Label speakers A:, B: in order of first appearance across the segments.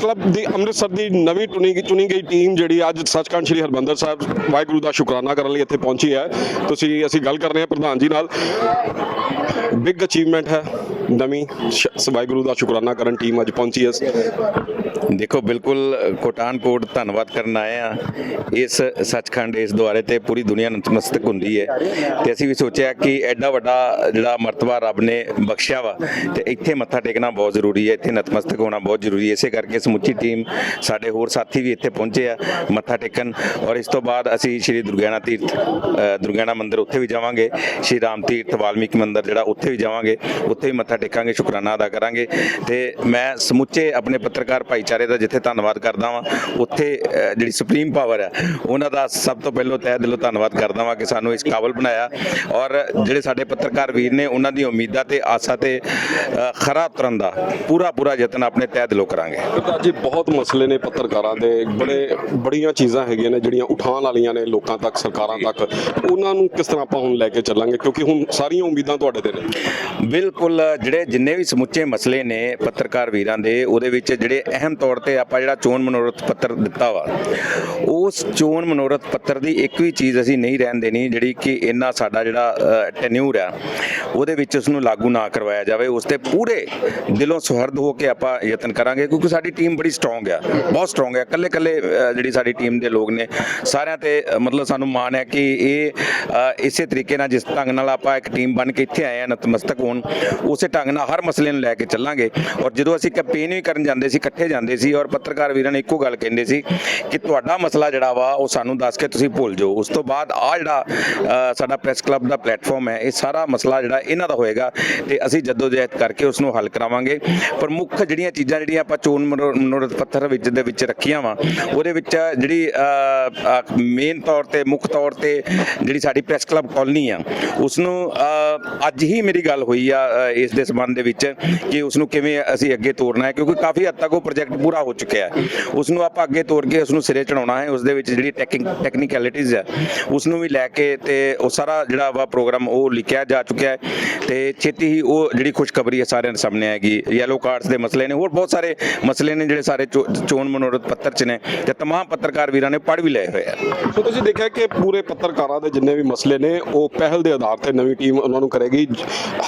A: Press club ਦੀ ਅੰਮ੍ਰਿਤਸਰ ਦੀ ਨਵੀਂ ਚੁਣੀ ਚੁਣੀ ਗਈ ਟੀਮ ਜਿਹੜੀ ਅੱਜ ਸੱਚਖੰਡ ਸ੍ਰੀ ਹਰਮੰਦਰ ਸਾਹਿਬ ਵਾਹਿਗੁਰੂ ਦਾ ਸ਼ੁਕਰਾਨਾ ਕਰਨ ਲਈ ਇੱਥੇ ਪਹੁੰਚੀ ਹੈ। ਤੁਸੀਂ ਅਸੀਂ ਗੱਲ ਕਰ ਰਹੇ ਹਾਂ ਪ੍ਰਧਾਨ ਜੀ ਨਾਲ। ਬਿਗ ਅਚੀਵਮੈਂਟ ਹੈ। ਨਵੀਂ ਸ਼- ਵਾਹਿਗੁਰੂ ਦਾ ਸ਼ੁਕਰਾਨਾ ਕਰਨ ਟੀਮ ਅੱਜ ਪਹੁੰਚੀ ਹੈ।
B: ਦੇਖੋ ਬਿਲਕੁਲ ਕੋਟਾਨਕੋਟ ਧੰਨਵਾਦ ਕਰਨ ਆਏ ਆ ਇਸ ਸੱਚਖੰਡ ਇਸ ਦੁਆਰੇ ਤੇ ਪੂਰੀ ਦੁਨੀਆ ਨਤਮਸਤਕ ਹੁੰਦੀ ਹੈ। ਤੇ ਅਸੀਂ ਵੀ ਸੋਚਿਆ ਕਿ ਐਡਾ ਵੱਡਾ ਜਿਹੜਾ ਮਰਤਬਾ ਰੱਬ ਨੇ ਬਖਸ਼ਿਆ ਵਾ ਤੇ ਇੱਥੇ ਮੱਥਾ ਟੇਕਣਾ ਬਹੁਤ ਜ਼ਰੂਰੀ ਹੈ ਇੱਥੇ ਨਤਮਸਤਕ ਹੋਣਾ ਬਹੁਤ ਜ਼ਰੂਰੀ ਹੈ। ਇਸੇ ਕਰਕੇ ਸਮੁੱਚੀ ਟੀਮ ਸਾਡੇ ਹੋਰ ਸਾਥੀ ਵੀ ਇੱਥੇ ਪਹੁੰਚੇ ਆ ਮੱਥਾ ਟੇਕਣ। ਔਰ ਇਸ ਤੋਂ ਬਾਅਦ ਅਸੀਂ ਸ਼੍ਰੀ ਦੁਰਗਿਆਨਾ ਤੀਰਥ ਅ, ਦੁਰਗਿਆਨਾ ਮੰਦਿਰ ਉੱਥੇ ਵੀ ਜਾਵਾਂਗੇ। ਸ਼੍ਰੀ ਰਾਮ ਤੀਰਥ ਵਾਲਮੀਕੀ ਮੰਦਿਰ ਜਿਹੜਾ ਉੱਥੇ ਵੀ ਜਾਵਾਂਗੇ। ਉੱਥੇ ਵੀ ਮੱਥਾ ਟੇਕਾਂਗੇ ਸ਼ੁਕਰਾਨਾ ਅਦਾ ਕਰਾਂਗੇ। ਤੇ ਮੈਂ ਸਮੁੱਚੇ ਆਪਣੇ ਪੱਤਰਕਾਰ ਭਾਈਚਾਰੇ ਦਾ ਜਿੱਥੇ ਧੰਨਵਾਦ ਕਰਦਾ ਵਾਂ ਉੱਥੇ ਜਿਹੜੀ ਸੁਪਰੀਮ ਪਾਵਰ ਹੈ ਉਹਨਾਂ ਦਾ ਸਭ ਤੋਂ ਪਹਿਲਾਂ ਤਹਿ ਦਿਲੋਂ ਧੰਨਵਾਦ ਕਰਦਾ ਵਾਂ ਕਿ ਸਾਨੂੰ ਇਸ ਕਾਬਲ ਬਣਾਇਆ। ਔਰ ਜਿਹੜੇ ਸਾਡੇ ਪੱਤਰਕਾਰ ਵੀਰ ਨੇ ਉਹਨਾਂ ਦੀ ਉਮੀਦਾਂ ਤੇ ਆਸਾਂ ਤੇ ਖਰਾ ਉਤਰਨ ਦਾ ਪੂਰਾ ਪੂਰਾ ਯਤਨ ਆਪਣੇ ਤਹਿ ਦਿਲੋਂ ਕਰਾਂਗੇ।
A: ਜੀ ਬਹੁਤ ਮਸਲੇ ਨੇ ਪੱਤਰਕਾਰਾਂ ਦੇ ਬੜੇ ਬੜੀਆਂ ਚੀਜ਼ਾਂ ਹੈਗੀਆਂ ਨੇ ਜਿਹੜੀਆਂ ਉਠਾਉਣ ਵਾਲੀਆਂ ਨੇ ਲੋਕਾਂ ਤੱਕ ਸਰਕਾਰਾਂ ਤੱਕ। ਉਹਨਾਂ ਨੂੰ ਕਿਸ ਤਰ੍ਹਾਂ ਆਪਾਂ ਹੁਣ ਲੈ ਕੇ ਚੱਲਾਂਗੇ? ਕਿਉਂਕਿ ਹੁਣ ਸਾਰੀਆਂ ਉਮੀਦਾਂ ਤੁਹਾਡੇ ਤੇ ਨੇ।
B: ਬਿਲਕੁਲ ਜਿਹੜੇ ਜਿੰਨੇ ਵੀ ਸਮੁੱਚੇ ਮਸਲੇ ਨੇ ਪੱਤਰਕਾਰ ਵੀਰਾਂ ਦੇ, ਉਹਦੇ ਵਿੱਚ ਜਿਹੜੇ ਅਹਿਮ ਤੌਰ ਤੇ ਆਪਾਂ ਜਿਹੜਾ ਚੋਣ ਮਨੋਰਥ ਪੱਤਰ ਦਿੱਤਾ ਵਾ, ਉਸ ਚੋਣ ਮਨੋਰਥ ਪੱਤਰ ਦੀ ਇੱਕ ਵੀ ਚੀਜ਼ ਅਸੀਂ ਨਹੀਂ ਰਹਿਣ ਦੇਣੀ, ਜਿਹੜੀ ਕਿ ਇਹਨਾਂ ਸਾਡਾ ਜਿਹੜਾ ਟੈਨਿਊਰ ਆ, ਉਹਦੇ ਵਿੱਚ ਉਸ ਨੂੰ ਲਾਗੂ ਨਾ ਕਰਵਾਇਆ ਜਾਵੇ, ਉਸ ਤੇ ਪੂਰੇ ਦਿਲੋਂ ਸੁਹਰਦ ਹੋ ਕੇ ਆਪਾਂ ਯਤਨ ਕਰਾਂਗੇ, ਕਿਉਂਕਿ ਸਾਡੀ ਟੀਮ ਬੜੀ ਸਟਰੋਂਗ ਆ, ਬਹੁਤ ਸਟਰੋਂਗ ਆ ਕੱਲੇ ਕੱਲੇ ਜਿਹੜੀ ਸਾਡੀ ਟੀਮ ਦੇ ਲੋਕ ਨੇ, ਸਾਰਿਆਂ ਤੇ ਮਤਲਬ ਸਾਨੂੰ ਮਾਣ ਹੈ ਕਿ ਇਹ ਇਸੇ ਤਰੀਕੇ ਨਾਲ, ਜਿਸ ਢੰਗ ਨਾਲ ਆਪਾਂ ਇੱਕ ਟੀਮ ਬਣ ਕੇ ਇੱਥੇ ਆਏ ਆ, ਨਤਮਸਤਕ ਹੋਣ, ਉਸੇ ਢੰਗ ਨਾਲ ਹਰ ਮਸਲੇ ਨੂੰ ਲੈ ਕੇ ਚੱਲਾਂਗੇ। ਔਰ ਜਦੋਂ ਅਸੀਂ ਕੈਂਪੇਨ ਵੀ ਕਰਨ ਜਾਂਦੇ ਸੀ ਇਕੱਠੇ ਜਾਂਦੇ ਸੀ ਔਰ ਪੱਤਰਕਾਰ ਵੀਰਾਂ ਨੇ ਇੱਕੋ ਗੱਲ ਕਹਿੰਦੇ ਸੀ ਕਿ ਤੁਹਾਡਾ ਮਸਲਾ ਜਿਹੜਾ ਵਾ ਉਹ ਸਾਨੂੰ ਦੱਸ ਕੇ ਤੁਸੀਂ ਭੁੱਲ ਜਾਓ। ਉਸ ਤੋਂ ਬਾਅਦ ਆ ਜਿਹੜਾ ਸਾਡਾ ਪ੍ਰੈਸ ਕਲੱਬ ਦਾ ਪਲੇਟਫਾਰਮ ਹੈ ਇਹ ਸਾਰਾ ਮਸਲਾ ਜਿਹੜਾ ਇਹਨਾਂ ਦਾ ਹੋਏਗਾ ਤੇ ਅਸੀਂ ਜਦੋਜਹਿਦ ਕਰਕੇ ਉਸ ਨੂੰ ਹੱਲ ਕਰਾਵਾਂਗੇ। ਪ੍ਰਮੁੱਖ ਜਿਹੜੀਆਂ ਚੀਜ਼ਾਂ ਜਿਹੜੀਆਂ ਆਪਾਂ ਚੋਣ ਮਨੋ- ਮਨੋਰਥ ਪੱਤਰ ਵਿੱਚ ਦੇ ਵਿੱਚ ਰੱਖੀਆਂ ਵਾ ਉਹਦੇ ਵਿੱਚ ਜਿਹੜੀ ਮੇਨ ਤੌਰ ਤੇ ਮੁੱਖ ਤੌਰ ਤੇ ਜਿਹੜੀ ਸਾਡੀ ਪ੍ਰੈਸ ਕਲੱਬ ਕਾਲਨੀ ਆ ਉਸ ਨੂੰ ਅੱਜ ਹੀ ਮੇਰੀ ਗੱਲ ਹੋਈ ਆ ਅ, ਇਸ ਦੇ ਸਬੰਧ ਦੇ ਵਿੱਚ ਕਿ ਉਸ ਨੂੰ ਕਿਵੇਂ ਅਸੀਂ ਅੱਗੇ ਤੋਰਨਾ ਹੈ, ਕਿਉਂਕਿ ਕਾਫੀ ਹੱਦ ਤੱਕ ਉਹ ਪ੍ਰੋਜੈਕਟ ਪੂਰਾ ਹੋ ਚੁੱਕਿਆ ਹੈ। ਉਸ ਨੂੰ ਆਪਾਂ ਅੱਗੇ ਤੋਰ ਕੇ ਉਸ ਨੂੰ ਸਿਰੇ ਚੜਾਉਣਾ ਹੈ ਉਸ ਦੇ ਵਿੱਚ ਜਿਹੜੀ ਟੈਕਨੀਕੈਲਿਟੀਜ਼ ਹੈ ਉਸ ਨੂੰ ਵੀ ਲੈ ਕੇ ਤੇ ਉਹ ਸਾਰਾ ਜਿਹੜਾ ਵਾ ਪ੍ਰੋਗਰਾਮ ਉਹ ਲਿਖਿਆ ਜਾ ਚੁੱਕਿਆ ਹੈ ਤੇ ਛੇਤੀ ਹੀ ਉਹ ਜਿਹੜੀ ਖੁਸ਼ਖਬਰੀ ਹੈ ਸਾਰਿਆਂ ਦੇ ਸਾਹਮਣੇ ਆਏਗੀ। ਯੈਲੋ ਕਾਰਡਸ ਦੇ ਮਸਲੇ ਨੇ, ਹੋਰ ਬਹੁਤ ਸਾਰੇ ਮਸਲੇ ਨੇ ਜਿਹੜੇ ਸਾਰੇ ਚੋਣ ਮਨੋਰਥ ਪੱਤਰ ਚ ਨੇ ਤੇ ਤਮਾਮ ਪੱਤਰਕਾਰ ਵੀਰਾਂ ਨੇ ਪੜ੍ਹ ਵੀ ਲਏ ਹੋਏ ਆ।
A: ਸੋ ਤੁਸੀਂ ਦੇਖਿਆ ਕਿ ਪੂਰੇ ਪੱਤਰਕਾਰਾਂ ਦੇ ਜਿੰਨੇ ਵੀ ਮਸਲੇ ਨੇ, ਉਹ ਪਹਿਲ ਦੇ ਆਧਾਰ ਤੇ ਨਵੀਂ ਟੀਮ ਉਹਨਾਂ ਨੂੰ ਕਰੇਗੀ,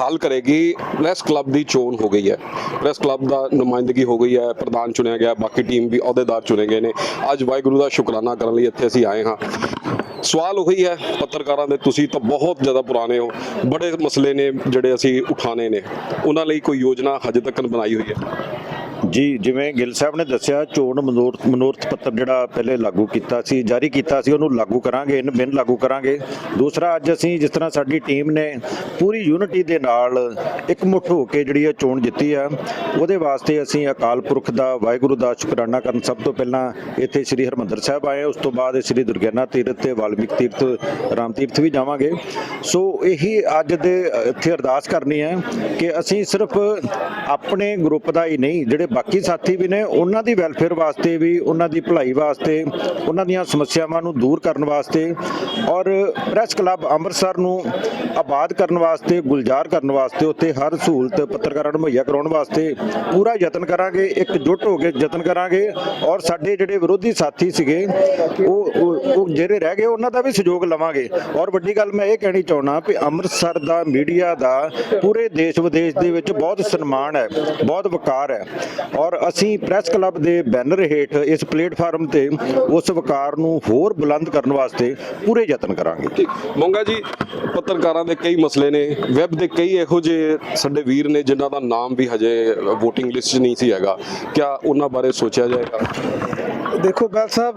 A: ਹੱਲ ਕਰੇਗੀ। ਪ੍ਰੈਸ ਕਲੱਬ ਦੀ ਚੋਣ ਹੋ ਗਈ ਹੈ। ਪ੍ਰੈਸ ਕਲੱਬ ਦਾ ਨੁਮਾਇੰਦਗੀ ਹੋ ਗਈ ਹੈ, ਪ੍ਰਧਾਨ ਚੁਣਿਆ ਗਿਆ, ਬਾਕੀ ਟੀਮ ਵੀ ਅਹੁਦੇਦਾਰ ਚੁਣੇ ਗਏ ਨੇ। ਅੱਜ ਵਾਹਿਗੁਰੂ ਦਾ ਸ਼ੁਕਰਾਨਾ ਕਰਨ ਲਈ ਇੱਥੇ ਅਸੀਂ ਆਏ ਹਾਂ। ਸਵਾਲ ਉਹੀ ਹੈ, ਪੱਤਰਕਾਰਾਂ ਦੇ, ਤੁਸੀਂ ਤਾਂ ਬਹੁਤ ਜ਼ਿਆਦਾ ਪੁਰਾਣੇ ਹੋ। ਬੜੇ ਮਸਲੇ ਨੇ ਜਿਹੜੇ ਅਸੀਂ ਉਠਾਣੇ ਨੇ। ਉਹਨਾਂ ਲਈ ਕੋਈ ਯੋਜਨਾ ਹਜੇ ਤੱਕ ਬਣਾਈ ਹੋਈ ਹੈ।
C: ਜੀ, ਜਿਵੇਂ ਗਿੱਲ ਸਾਹਿਬ ਨੇ ਦੱਸਿਆ, ਚੋਣ ਮਨੋਰਥ ਮਨੋਰਥ ਪੱਤਰ ਜਿਹੜਾ ਪਹਿਲੇ ਲਾਗੂ ਕੀਤਾ ਸੀ, ਜਾਰੀ ਕੀਤਾ ਸੀ, ਉਹਨੂੰ ਲਾਗੂ ਕਰਾਂਗੇ ਇਨ ਬਿਨ ਲਾਗੂ ਕਰਾਂਗੇ। ਦੂਸਰਾ, ਅੱਜ ਅਸੀਂ ਜਿਸ ਤਰ੍ਹਾਂ ਸਾਡੀ ਟੀਮ ਨੇ ਪੂਰੀ ਯੂਨਿਟੀ ਦੇ ਨਾਲ ਇਕਮੁੱਠ ਹੋ ਕੇ ਜਿਹੜੀ ਇਹ ਚੋਣ ਜਿੱਤੀ ਆ, ਉਹਦੇ ਵਾਸਤੇ ਅਸੀਂ ਅਕਾਲ ਪੁਰਖ ਦਾ, ਵਾਹਿਗੁਰੂ ਦਾ ਸ਼ੁਕਰਾਨਾ ਕਰਨ। ਸਭ ਤੋਂ ਪਹਿਲਾਂ ਇੱਥੇ ਸ੍ਰੀ ਹਰਮੰਦਰ ਸਾਹਿਬ ਆਏ, ਉਸ ਤੋਂ ਬਾਅਦ ਸ੍ਰੀ ਦੁਰਗਿਆਨਾ ਤੀਰਥ ਤੇ ਵਾਲਮੀਕ ਤੀਰਥ, ਰਾਮ ਤੀਰਥ ਵੀ ਜਾਵਾਂਗੇ। ਸੋ, ਇਹੀ ਅੱਜ ਦੇ ਇੱਥੇ ਅਰਦਾਸ ਕਰਨੀ ਹੈ ਕਿ ਅਸੀਂ ਸਿਰਫ ਆਪਣੇ ਗਰੁੱਪ ਦਾ ਹੀ ਨਹੀਂ, ਜਿਹੜੇ ਬਾਕੀ ਸਾਥੀ ਵੀ ਨੇ, ਉਹਨਾਂ ਦੀ ਵੈਲਫੇਅਰ ਵਾਸਤੇ ਵੀ, ਉਹਨਾਂ ਦੀ ਭਲਾਈ ਵਾਸਤੇ, ਉਹਨਾਂ ਦੀਆਂ ਸਮੱਸਿਆਵਾਂ ਨੂੰ ਦੂਰ ਕਰਨ ਵਾਸਤੇ ਔਰ ਪ੍ਰੈਸ ਕਲੱਬ ਅੰਮ੍ਰਿਤਸਰ ਨੂੰ ਆਬਾਦ ਕਰਨ ਵਾਸਤੇ, ਗੁਲਜ਼ਾਰ ਕਰਨ ਵਾਸਤੇ, ਉੱਥੇ ਹਰ ਸਹੂਲਤ ਪੱਤਰਕਾਰਾਂ ਨੂੰ ਮੁਹੱਈਆ ਕਰਾਉਣ ਵਾਸਤੇ ਪੂਰਾ ਯਤਨ ਕਰਾਂਗੇ, ਇੱਕ ਇਕਜੁੱਟ ਹੋ ਕੇ ਯਤਨ ਕਰਾਂਗੇ ਔਰ ਸਾਡੇ ਜਿਹੜੇ ਵਿਰੋਧੀ ਸਾਥੀ ਸੀਗੇ, ਉਹ ਉਹ ਜਿਹੜੇ ਰਹਿ ਗਏ, ਉਹਨਾਂ ਦਾ ਵੀ ਸਹਿਯੋਗ ਲਵਾਂਗੇ। ਔਰ ਵੱਡੀ ਗੱਲ ਮੈਂ ਇਹ ਕਹਿਣੀ ਚਾਹੁੰਦਾ ਕਿ ਅੰਮ੍ਰਿਤਸਰ ਦਾ ਮੀਡੀਆ ਦਾ ਪੂਰੇ ਦੇਸ਼ ਵਿਦੇਸ਼ ਦੇ ਵਿੱਚ ਬਹੁਤ ਸਨਮਾਨ ਹੈ, ਬਹੁਤ ਵਕਾਰ ਹੈ। ਔਰ ਅਸੀਂ ਪ੍ਰੈਸ ਕਲੱਬ ਦੇ ਬੈਨਰ ਹੇਠ ਇਸ ਪਲੇਟਫਾਰਮ ਤੇ ਉਸ ਵਕਾਰ ਨੂੰ ਹੋਰ ਬੁਲੰਦ ਕਰਨ ਵਾਸਤੇ ਪੂਰੇ ਯਤਨ ਕਰਾਂਗੇ।
A: ਠੀਕ। ਮੋਂਗਾ ਜੀ ਪੱਤਰਕਾਰਾਂ ਦੇ ਕਈ ਮਸਲੇ ਨੇ ਵੈਬ ਦੇ ਕਈ ਇਹੋ ਜਿਹੇ ਸਾਡੇ ਵੀਰ ਨੇ ਜਿਨ੍ਹਾਂ ਦਾ ਨਾਮ ਵੀ ਹਜੇ VOTING ਲਿਸਟ 'ਚ ਨਹੀਂ ਸੀ ਹੈਗਾ। ਕਿਆ ਉਹਨਾਂ ਬਾਰੇ ਸੋਚਿਆ ਜਾਏਗਾ?
D: ਦੇਖੋ ਬੈਲ ਸਾਹਿਬ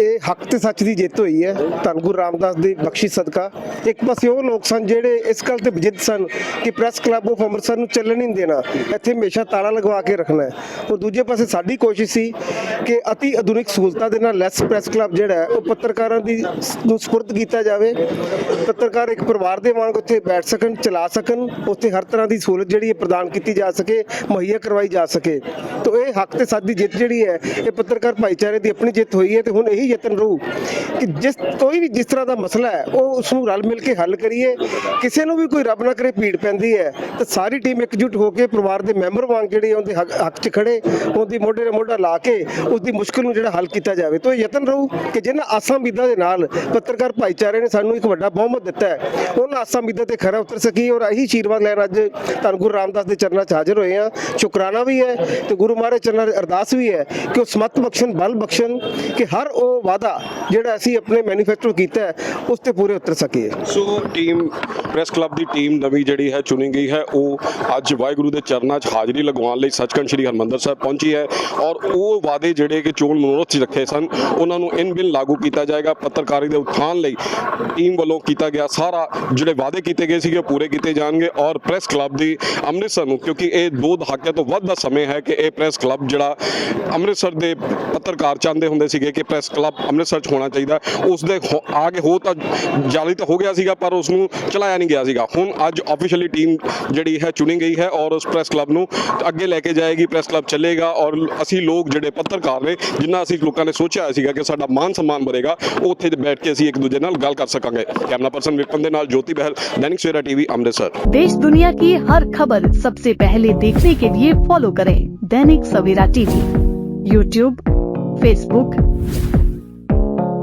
D: ਇਹ ਹੱਕ ਤੇ ਸੱਚ ਦੀ ਜਿੱਤ ਹੋਈ ਹੈ। ਧੰਨ ਗੁਰੂ ਰਾਮਦਾਸ ਦੀ ਬਖਸ਼ਿਸ਼ ਸਦਕਾ। ਇੱਕ ਪਾਸੇ ਉਹ ਲੋਕ ਸਨ ਜਿਹੜੇ ਇਸ ਗੱਲ ਤੇ ਜਿੱਤ ਸਨ ਕਿ ਪ੍ਰੈਸ ਕਲੱਬ ਆਫ ਅੰਮ੍ਰਿਤਸਰ ਨੂੰ ਚੱਲਣ ਨਹੀਂ ਦੇਣਾ। ਇੱਥੇ ਹਮੇਸ਼ਾ ਤਾਲਾ ਲਗਵਾ ਕੇ ਰੱਖਣਾ ਹੈ। ਔਰ ਦੂਜੇ ਪਾਸੇ ਸਾਡੀ ਕੋਸ਼ਿਸ਼ ਸੀ ਕਿ ਅਤੀ ਆਧੁਨਿਕ ਸਹੂਲਤਾਂ ਦੇ ਨਾਲ ਲੈਸ ਪ੍ਰੈਸ ਕਲੱਬ ਜਿਹੜਾ ਹੈ, ਉਹ ਪੱਤਰਕਾਰਾਂ ਦੀ ਨੂੰ ਸਪੁਰਦ ਕੀਤਾ ਜਾਵੇ। ਪੱਤਰਕਾਰ ਇੱਕ ਪਰਿਵਾਰ ਦੇ ਵਾਂਗ ਉੱਥੇ ਬੈਠ ਸਕਣ, ਚਲਾ ਸਕਣ, ਉੱਥੇ ਹਰ ਤਰ੍ਹਾਂ ਦੀ ਸਹੂਲਤ ਜਿਹੜੀ ਹੈ ਪ੍ਰਦਾਨ ਕੀਤੀ ਜਾ ਸਕੇ, ਮੁਹੱਈਆ ਕਰਵਾਈ ਜਾ ਸਕੇ। ਤਾਂ ਇਹ ਹੱਕ ਤੇ ਸੱਚ ਦੀ ਜਿੱਤ ਜਿਹੜੀ ਹੈ, ਇਹ ਪੱਤਰਕਾਰ ਭਾਈਚਾਰੇ ਦੀ ਆਪਣੀ ਜਿੱਤ ਹੋਈ ਹੈ ਤੇ ਹੁਣ ਇਹੀ ਇਹੀ ਯਤਨ ਰਹੂ ਕਿ ਜਿਸ ਕੋਈ ਵੀ ਜਿਸ ਤਰ੍ਹਾਂ ਦਾ ਮਸਲਾ ਹੈ, ਉਹ ਉਸ ਨੂੰ ਰਲ ਮਿਲ ਕੇ ਹੱਲ ਕਰੀਏ। ਕਿਸੇ ਨੂੰ ਵੀ ਕੋਈ ਰੱਬ ਨਾ ਕਰੇ, ਭੀੜ ਪੈਂਦੀ ਹੈ। ਤਾਂ ਸਾਰੀ ਟੀਮ ਇਕਜੁੱਟ ਹੋ ਕੇ ਪਰਿਵਾਰ ਦੇ ਮੈਂਬਰ ਵਾਂਗ ਜਿਹੜੇ ਉਹਦੇ ਹੱਕ 'ਚ ਖੜੇ, ਉਹਦੀ ਮੋਢੇ ਨਾਲ ਮੋਢਾ ਲਾ ਕੇ ਉਸ ਦੀ ਮੁਸ਼ਕਲ ਨੂੰ ਜਿਹੜਾ ਹੱਲ ਕੀਤਾ ਜਾਵੇ। ਤਾਂ ਇਹ ਯਤਨ ਰਹੂ ਕਿ ਜਿਨ੍ਹਾਂ ਆਸਾਂ ਉਮੀਦਾਂ ਦੇ ਨਾਲ ਪੱਤਰਕਾਰ ਭਾਈਚਾਰੇ ਨੇ ਸਾਨੂੰ ਇੱਕ ਵੱਡਾ ਬਹੁਮਤ ਦਿੱਤਾ ਹੈ, ਉਹਨਾਂ ਆਸਾਂ ਉਮੀਦਾਂ ਤੇ ਖਰਾ ਉਤਰ ਸਕੀ ਔਰ ਇਹੀ ਆਸ਼ੀਰਵਾਦ ਲੈਣ ਅੱਜ ਧੰਨ ਗੁਰੂ ਰਾਮਦਾਸ ਦੇ ਚਰਨਾਂ 'ਚ ਹਾਜ਼ਰ ਹੋਏ ਆ ਸ਼ੁਕਰਾਨਾ ਵੀ ਹੈ ਤੇ ਗੁਰੂ ਮਹਾਰਾਜ ਚਰਨਾਂ 'ਚ ਅਰਦਾਸ ਵੀ ਹੈ ਕਿ ਉਹ ਸਮਤ ਬਖਸ਼ਣ, ਬਲ ਬਖਸ਼ਣ, ਕਿ ਹਰ ਉਹ ਵਾਅਦਾ ਜਿਹੜਾ ਅਸੀਂ ਆਪਣੇ ਮੈਨੀਫੈਸਟੋ ਕੀਤਾ ਹੈ, ਉਸ ਤੇ ਪੂਰੇ ਉਤਰ ਸਕੀਏ।
A: ਸੋ ਟੀਮ ਪ੍ਰੈਸ ਕਲੱਬ ਦੀ ਟੀਮ ਨਵੀਂ ਜਿਹੜੀ ਹੈ ਚੁਣੀ ਗਈ ਹੈ। ਉਹ ਅੱਜ ਵਾਹਿਗੁਰੂ ਦੇ ਚਰਨਾਂ 'ਚ ਹਾਜ਼ਰੀ ਲਗਵਾਉਣ ਲਈ ਸੱਚਖੰਡ ਸ੍ਰੀ ਹਰਮੰਦਰ ਸਾਹਿਬ ਪਹੁੰਚੀ ਹੈ ਔਰ ਉਹ ਵਾਅਦੇ ਜਿਹੜੇ ਕਿ ਚੋਣ ਮਨੋਰਥ 'ਚ ਰੱਖੇ ਸਨ, ਉਹਨਾਂ ਨੂੰ ਇਨ ਬਿਨ ਲਾਗੂ ਕੀਤਾ ਜਾਏਗਾ। ਪੱਤਰਕਾਰੀ ਦੇ ਉਤਥਾਨ ਲਈ ਟੀਮ ਵੱਲੋਂ ਕੀਤਾ ਗਿਆ ਸਾਰਾ ਜਿਹੜੇ ਵਾਅਦੇ ਕੀਤੇ ਗਏ ਸੀਗੇ, ਉਹ ਪੂਰੇ ਕੀਤੇ ਜਾਣਗੇ ਔਰ ਪ੍ਰੈਸ ਕਲੱਬ ਦੀ ਅੰਮ੍ਰਿਤਸਰ ਨੂੰ, ਕਿਉਂਕਿ ਇਹ ਦੋ ਦਹਾਕਿਆਂ ਤੋਂ ਵੱਧ ਦਾ ਸਮੇਂ ਹੈ ਕਿ ਇਹ ਪ੍ਰੈਸ ਕਲੱਬ ਜਿਹੜਾ ਅੰਮ੍ਰਿਤਸਰ ਦੇ ਪੱਤਰਕਾਰ ਚਾਹੁੰਦੇ ਹੁੰਦੇ ਸੀਗੇ ਕਿ ਪ੍ਰੈਸ ਕਲੱਬ ਅੰਮ੍ਰਿਤਸਰ 'ਚ ਹੋਣਾ ਚਾਹੀਦਾ ਉਸ ਦੇ ਹੋ- ਆ ਕੇ ਹੋ ਤਾਂ ਜਾਲੀ ਤਾਂ ਹੋ ਗਿਆ ਸੀਗਾ ਪਰ ਉਸ ਨੂੰ ਚਲਾਇਆ ਨਹੀਂ ਗਿਆ ਸੀਗਾ ਹੁਣ ਅੱਜ ਆਫੀਸ਼ੀਅਲੀ ਟੀਮ ਜਿਹੜੀ ਹੈ ਚੁਣੀ ਗਈ ਹੈ ਔਰ ਉਸ ਪ੍ਰੈਸ ਕਲੱਬ ਨੂੰ ਅੱਗੇ ਲੈ ਕੇ ਜਾਏਗੀ ਪ੍ਰੈਸ ਕਲੱਬ ਚੱਲੇਗਾ ਔਰ ਅਸੀਂ ਲੋਕ ਜਿਹੜੇ ਪੱਤਰਕਾਰ ਨੇ ਜਿੰਨਾ ਅਸੀਂ ਲੋਕਾਂ ਨੇ ਸੋਚਿਆ ਹੋਇਆ ਸੀਗਾ ਕਿ ਸਾਡਾ ਮਾਨ ਸਨਮਾਨ ਵਧੇਗਾ ਉਹ ਉੱਥੇ ਬੈਠ ਕੇ ਅਸੀਂ ਇੱਕ ਦੂਜੇ ਨਾਲ ਗੱਲ ਕਰ ਸਕਾਂਗੇ ਕੈਮਰਾ ਪਰਸਨ ਵਿਪਨ ਦੇ ਨਾਲ ਜੋਤੀ ਬਹਿਲ दैनिक सवेरा टीवी अमृतसर
E: देश दुनिया की हर खबर सबसे पहले देखने के लिए फॉलो करें Dainik Savera TV YouTube Facebook